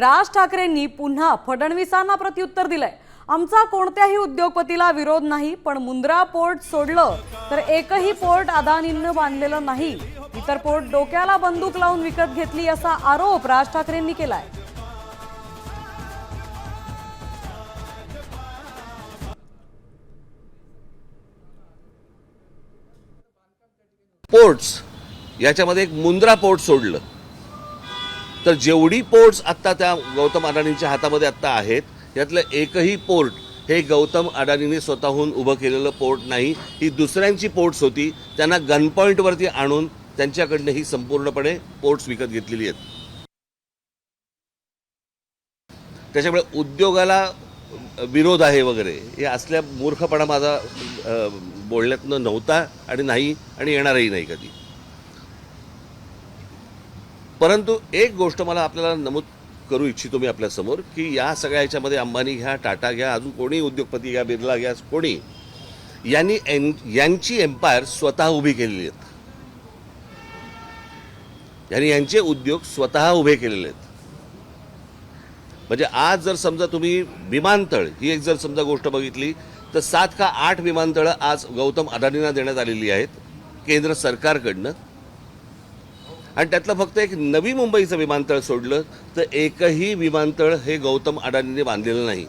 राज ठाकरेंनी पुन्हा फडणवीसांना प्रत्युत्तर दिलंय. आमचा कोणत्याही उद्योगपतीला विरोध नाही पण मुंद्रा पोर्ट सोडलं तर एकही पोर्ट अदानीनं बांधलेलं नाही. इतर पोर्ट डोक्याला बंदूक लावून विकत घेतली असा आरोप राज ठाकरेंनी केलाय. पोर्ट्स याच्यामध्ये एक मुंद्रा पोर्ट सोडलं. तर जेवढी पोर्ट्स आत्ता त्या गौतम अडाणींच्या हातामध्ये आत्ता आहेत यातलं एकही पोर्ट हे गौतम अडाणींनी स्वतःहून उभं केलेलं पोर्ट नाही. ही दुसऱ्यांची पोर्ट्स होती. त्यांना गनपॉईंटवरती आणून त्यांच्याकडनं ही संपूर्णपणे पोर्ट्स विकत घेतलेली आहेत. त्याच्यामुळे उद्योगाला विरोध आहे वगैरे हे असल्या मूर्खपणा माझा बोलण्यातनं नव्हता आणि नाही आणि येणारही नाही कधी. परंतु एक गोष्ट मला आपल्याला नमूद करू इच्छितो मी आपल्यासमोर की या सगळ्या ह्याच्यामध्ये अंबानी घ्या टाटा घ्या अजून कोणी उद्योगपती घ्या बिर्ला घ्या कोणी यांनी एन यांची एम्पायर स्वतः उभी केलेली आहेत. यांनी यांचे उद्योग स्वतः उभे केलेले आहेत. म्हणजे आज जर समजा तुम्ही विमानतळ ही एक जर समजा गोष्ट बघितली तर सात का आठ विमानतळं आज गौतम अदानींना देण्यात आलेली आहेत केंद्र सरकारकडनं. आणि त्यातलं फक्त एक नवी मुंबईचं विमानतळ सोडलं तर एकही विमानतळ हे गौतम अडाणींनी बांधलेलं नाही.